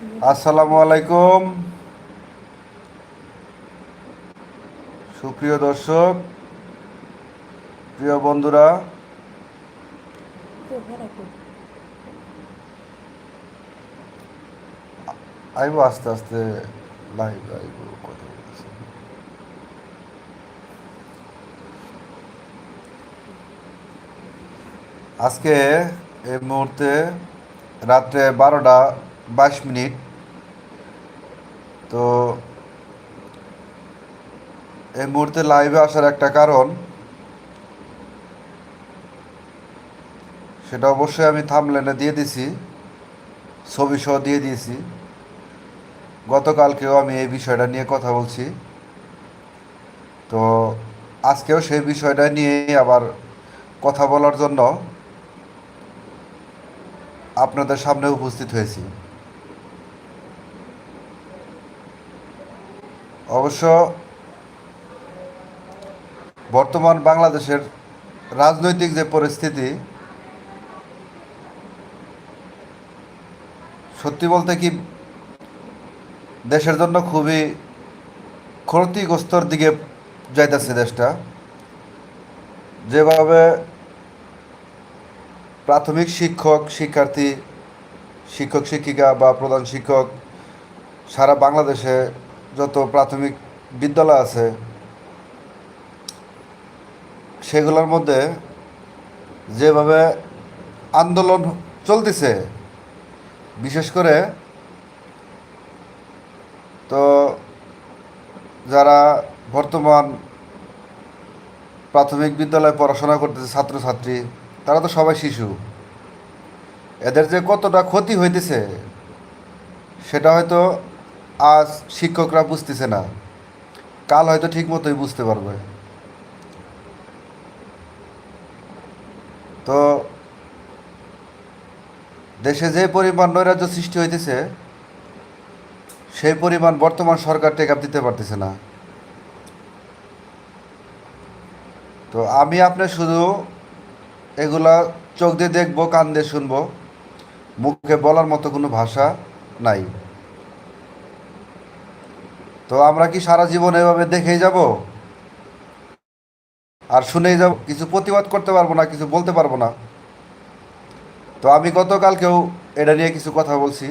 আসসালামু আলাইকুম। সুপ্রিয় দর্শক, প্রিয় বন্ধুরা, আইব আস্তে আস্তে লাইভ আইব আজকে এই মুহূর্তে রাত্রে বারোটা বাইশ মিনিট। তো এই মুহূর্তে লাইভে আসার একটা কারণ, সেটা অবশ্যই আমি থামলেনে দিয়ে দিছি ছবি সহ দিয়ে দিয়েছি। গতকালকেও আমি এই বিষয়টা নিয়ে কথা বলছি। তো আজকেও সেই বিষয়টা নিয়ে আবার কথা বলার জন্য আপনাদের সামনে উপস্থিত হয়েছি। অবশ্য বর্তমান বাংলাদেশের রাজনৈতিক যে পরিস্থিতি, সত্যি বলতে কি দেশের জন্য খুবই ক্ষতিগ্রস্তর দিকে যাইতেছে দেশটা। যেভাবে প্রাথমিক শিক্ষক, শিক্ষার্থী শিক্ষক শিক্ষিকা বা প্রধান শিক্ষক সারা বাংলাদেশে যত প্রাথমিক বিদ্যালয় আছে, সেগুলোর মধ্যে যেভাবে আন্দোলন চলতেছে, বিশেষ করে তো যারা বর্তমান প্রাথমিক বিদ্যালয়ে পড়াশোনা করতেছে ছাত্রছাত্রী, তারা তো সবাই শিশু। এদের যে কতটা ক্ষতি হইতেছে, সেটা হয়তো আজ শিক্ষকরা বুঝতেছে না। কাল হয়তো ঠিক মতোই বুঝতে পারবে। তো দেশে যে পরিমাণ নৈরাজ্য সৃষ্টি হইতেছে, সেই পরিমাণ বর্তমান সরকার টেক দিতে পারতেছে না। তো আমি আপনি শুধু এগুলা চোখ দিয়ে দেখব, কান দিয়ে শুনব, মুখে বলার মতো কোনো ভাষা নাই। তো আমরা কি সারা জীবন এভাবে দেখেই যাব? আর শুনেই যাব, কিছু প্রতিবাদ করতে পারব না, কিছু বলতে পারব না। তো আমি গতকালকেও এটা নিয়ে কিছু কথা বলছি।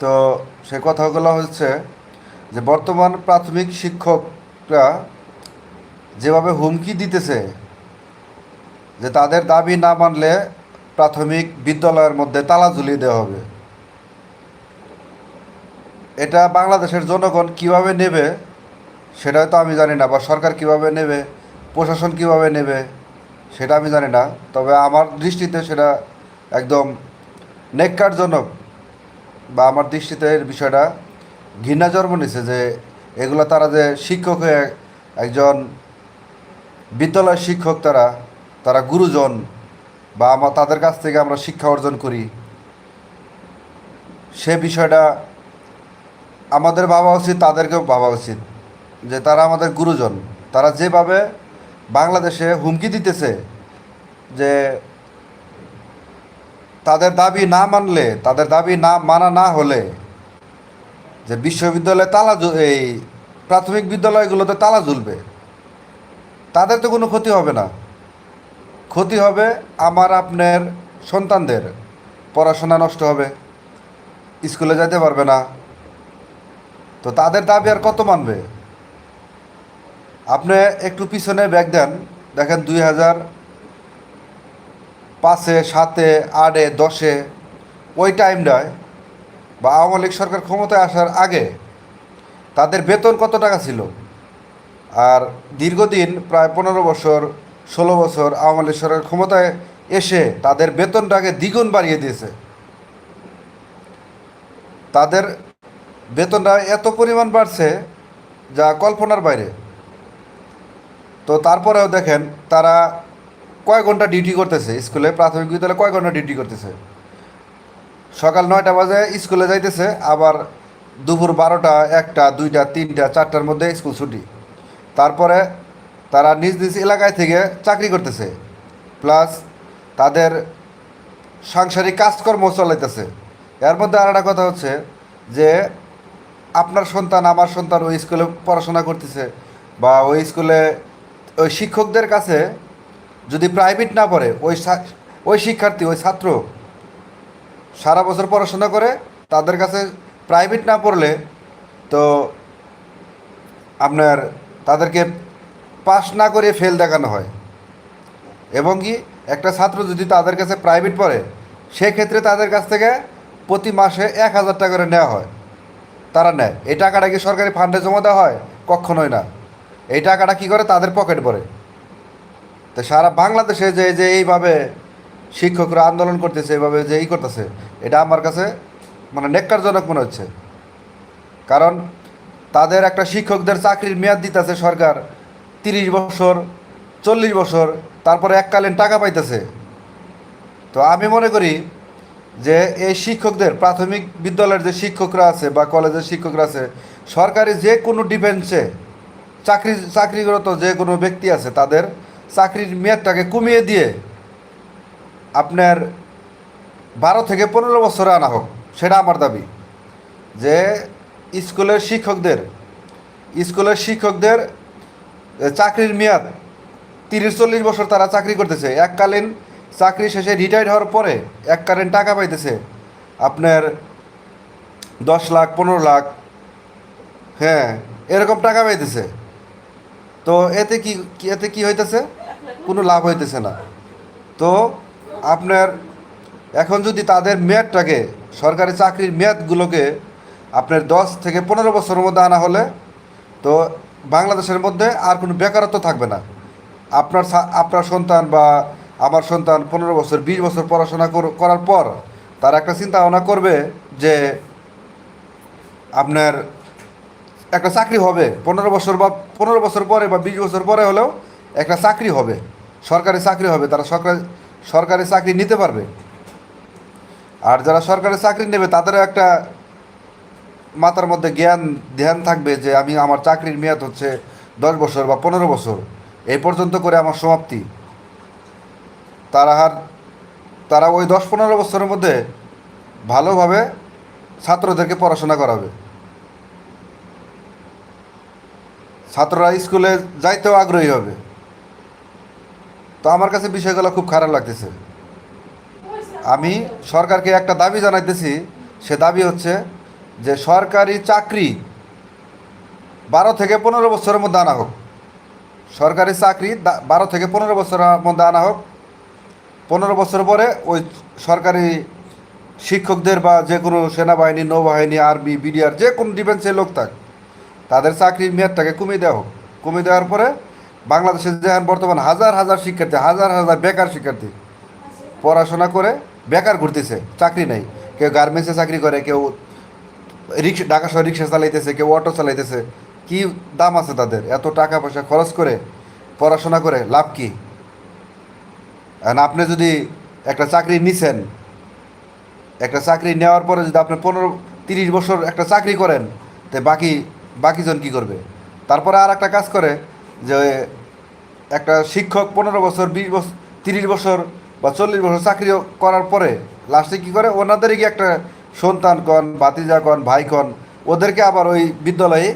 তো সে কথাগুলো হচ্ছে যে বর্তমান প্রাথমিক শিক্ষকরা যেভাবে হুমকি দিতেছে যে তাদের দাবি না মানলে প্রাথমিক বিদ্যালয়ের মধ্যে তালা ঝুলিয়ে দেওয়া হবে। এটা বাংলাদেশের জনগণ কীভাবে নেবে সেটা তো আমি জানি না, বা সরকার কীভাবে নেবে, প্রশাসন কীভাবে নেবে, সেটা আমি জানি না। তবে আমার দৃষ্টিতে সেটা একদম নেককারজনক বা আমার দৃষ্টিতে এর বিষয়টা ঘৃণা জন্ম নিছে যে এগুলো তারা যে শিক্ষক হয়ে একজন বিদ্যালয় শিক্ষক তারা তারা গুরুজন, বা আমার তাদের কাছ থেকে আমরা শিক্ষা অর্জন করি, সে বিষয়টা আমাদের ভাবা উচিত, তাদেরকেও ভাবা উচিত। যে তারা আমাদের গুরুজন। তারা যেভাবে বাংলাদেশে হুমকি দিতেছে যে তাদের দাবি না মানলে, তাদের দাবি না মানা না হলে, যে বিশ্ববিদ্যালয়ে তালা এই প্রাথমিক বিদ্যালয়গুলোতে তালা ঝুলবে তাদের তো কোনো ক্ষতি হবে না। ক্ষতি হবে আমার আপনার সন্তানদের। পড়াশোনা নষ্ট হবে, স্কুলে যেতে পারবে না। তো তাদের দাবি আর কত মানবে? আপনি একটু পিছনে ব্যাগ দেন। দেখেন দুই হাজার পাঁচে, সাতে, আটে, দশে, ওই টাইমটায় বা আওয়ামী লীগ সরকার ক্ষমতায় আসার আগে তাদের বেতন কত টাকা ছিল? আর দীর্ঘদিন প্রায় পনেরো বছর, ষোলো বছর আওয়ামী লীগ সরকার ক্ষমতায় এসে তাদের বেতনটাকে দ্বিগুণ বাড়িয়ে দিয়েছে। তাদের বেতনটা এত পরিমাণ বাড়ছে যা কল্পনার বাইরে। তো তারপরেও দেখেন তারা কয় ঘণ্টা ডিউটি করতেছে স্কুলে? প্রাথমিক বিদ্যালয়ে কয় ঘণ্টা ডিউটি করতেছে? সকাল নয়টা বাজে স্কুলে যাইতেছে, আবার দুপুর বারোটা, একটা, দুইটা, তিনটা, চারটার মধ্যে স্কুল ছুটি। তারপরে তারা নিজ নিজ এলাকায় থেকে চাকরি করতেছে। প্লাস তাদের সাংসারিক কাজকর্ম চলাইতেছে। এর মধ্যে আর একটা কথা হচ্ছে যে আপনার সন্তান, আমার সন্তান ওই স্কুলে পড়াশোনা করতেছে বা ওই স্কুলে ওই শিক্ষকদের কাছে যদি প্রাইভেট না পড়ে, ওই ওই শিক্ষার্থী, ওই ছাত্র সারা বছর পড়াশোনা করে, তাদের কাছে প্রাইভেট না পড়লে তো আপনার তাদেরকে পাস না করে ফেল দেখানো হয়। এবং কি একটা ছাত্র যদি তাদের কাছে প্রাইভেট পড়ে, সেক্ষেত্রে তাদের কাছ থেকে প্রতি মাসে এক হাজার টাকা করে নেওয়া হয়। তারা নেয়। এই টাকাটা কি সরকারি ফান্ডে জমা দেওয়া হয়? কখনোই না। এই টাকাটা কি করে তাদের পকেট পড়ে তো সারা বাংলাদেশে যে যে এইভাবে শিক্ষকরা আন্দোলন করতেছে, এইভাবে যে ই করতেছে, এটা আমার কাছে মানে নেককারজনক মনে হচ্ছে। কারণ তাদের একটা শিক্ষকদের চাকরির মেয়াদ দিতেছে সরকার তিরিশ বছর, চল্লিশ বছর, তারপরে এককালীন টাকা পাইতেছে। তো আমি মনে করি যে এই শিক্ষকদের, প্রাথমিক বিদ্যালয়ের যে শিক্ষকরা আছে বা কলেজের শিক্ষকরা আছে, সরকারি যে কোনো ডিফেন্সে চাকরি, চাকরিরত যে কোনো ব্যক্তি আছে, তাদের চাকরির মেয়াদটাকে কমিয়ে দিয়ে আপনার বারো থেকে পনেরো বছরে আনা হোক, সেটা আমার দাবি। যে স্কুলের শিক্ষকদের স্কুলের শিক্ষকদের চাকরির মেয়াদ তিরিশ, চল্লিশ বছর তারা চাকরি করতেছে, এককালীন চাকরি শেষে রিটায়ার্ড হওয়ার পরে এককালীন টাকা পাইতেছে। আপনার দশ লাখ, পনেরো লাখ হ্যাঁ এরকম টাকা পাইতেছে। তো এতে কি- এতে কি হইতেছে? কোনো লাভ হইতেছে না। তো আপনার এখন যদি তাদের মেয়াদটাকে, সরকারি চাকরির মেয়াদগুলোকে আপনার দশ থেকে পনেরো বছরের মধ্যে আনা হলে, তো বাংলাদেশের মধ্যে আর কোনো বেকারত্ব থাকবে না। আপনার আপনার সন্তান বা আমার সন্তান পনেরো বছর, বিশ বছর পড়াশোনা করার পর তারা একটা চিন্তা ভাবনা করবে যে আপনার একটা চাকরি হবে। পনেরো বছর বা পনেরো বছর পরে বা বিশ বছর পরে হলেও একটা চাকরি হবে। সরকারি চাকরি হবে, তারা সরকারি সরকারি চাকরি নিতে পারবে। আর যারা সরকারি চাকরি নেবে, তাদেরও একটা মাথার মধ্যে জ্ঞান, ধ্যান থাকবে যে আমি আমার চাকরির মেয়াদ হচ্ছে দশ বছর বা পনেরো বছর। এই পর্যন্ত করে আমার সমাপ্তি। তারা আর তারা ওই দশ পনেরো বছরের মধ্যে ভালোভাবে ছাত্রদেরকে পড়াশোনা করাবে। ছাত্ররা স্কুলে যাইতেও আগ্রহী হবে। তো আমার কাছে বিষয়গুলো খুব খারাপ লাগতেছে। আমি সরকারকে একটা দাবি জানাইতেছি, সে দাবি হচ্ছে যে সরকারি চাকরি বারো থেকে পনেরো বছরের মধ্যে আনা হোক। সরকারি চাকরি বারো থেকে পনেরো বছরের মধ্যে আনা হোক। পনেরো বছর পরে ওই সরকারি শিক্ষকদের বা যে কোনো সেনাবাহিনী, নৌবাহিনী, আর্মি, বিডিআর, যে কোনো ডিফেন্সের লোক থাক, তাদের চাকরির মেয়াদটাকে কমিয়ে দেওয়া হোক। কমিয়ে দেওয়ার পরে বাংলাদেশের যে বর্তমান হাজার হাজার শিক্ষার্থী, হাজার হাজার বেকার শিক্ষার্থী পড়াশোনা করে বেকার ঘুরতেছে, চাকরি নেই। কেউ গার্মেন্টসে চাকরি করে, কেউ রিক্সা, ঢাকা শহর রিক্সা চালাইতেছে, কেউ অটো চালাইতেছে। কি দাম আছে তাদের? এত টাকা পয়সা খরচ করে পড়াশোনা করে লাভ কি? আর আপনি যদি একটা চাকরি নিছেন, একটা চাকরি নেওয়ার পরে যদি আপনি পনেরো, তিরিশ বছর একটা চাকরি করেন, তো বাকি, বাকিজন কি করবে? তারপরে আর একটা কাজ করে, যে একটা শিক্ষক পনেরো বছর, বিশ বছর তিরিশ বছর বা চল্লিশ বছর চাকরি করার পরে লাস্টে কী করে? ওনাদেরই কি একটা সন্তান কন, ভাতিজা কন, ভাই কন, ওদেরকে আবার ওই বিদ্যালয়ে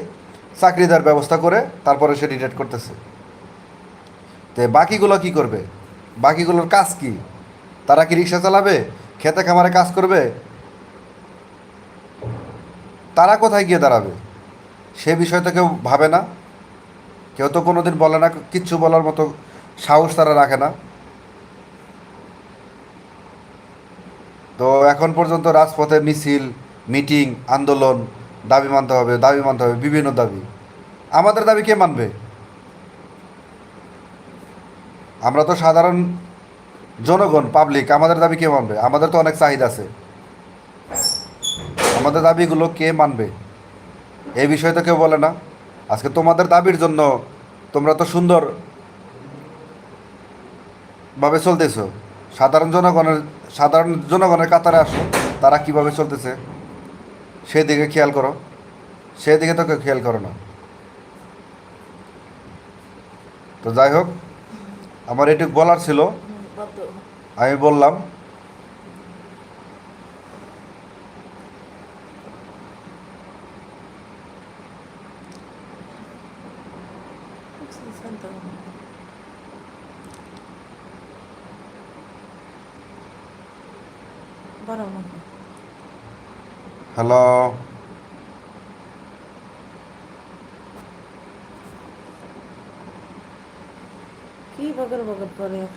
চাকরি দেওয়ার ব্যবস্থা করে তারপরে সে রিটায়ার করতেছে। তো বাকিগুলো কি করবে? বাকিগুলোর কাজ কি? তারা কি রিক্সা চালাবে? খেতে খামারে কাজ করবে? তারা কোথায় গিয়ে দাঁড়াবে? সে বিষয় তো কেউ ভাবে না। কেউ তো কোনোদিন বলে না, কিচ্ছু বলার মতো সাহস তারা রাখে না। তো এখন পর্যন্ত রাজপথে মিছিল, মিটিং, আন্দোলন, দাবি মানতে হবে, দাবি মানতে হবে, বিভিন্ন দাবি। আমাদের দাবি কে মানবে? আমরা তো সাধারণ জনগণ পাবলিক আমাদের দাবি কে মানবে? আমাদের তো অনেক চাহিদা আছে। আমাদের দাবিগুলো কে মানবে? এই বিষয়ে তো কেউ বলে না। আজকে তোমাদের দাবির জন্য তোমরা তো সুন্দর ভাবে চলতেছো। সাধারণ জনগণের সাধারণ জনগণের কাতারে আসো, তারা কীভাবে চলতেছে, সেদিকে খেয়াল করো। সেদিকে তো কেউ খেয়াল করো না। তো যাই হোক আমার এটুক বলার ছিল। আমি বললাম হ্যালো। কি বগর বগর করে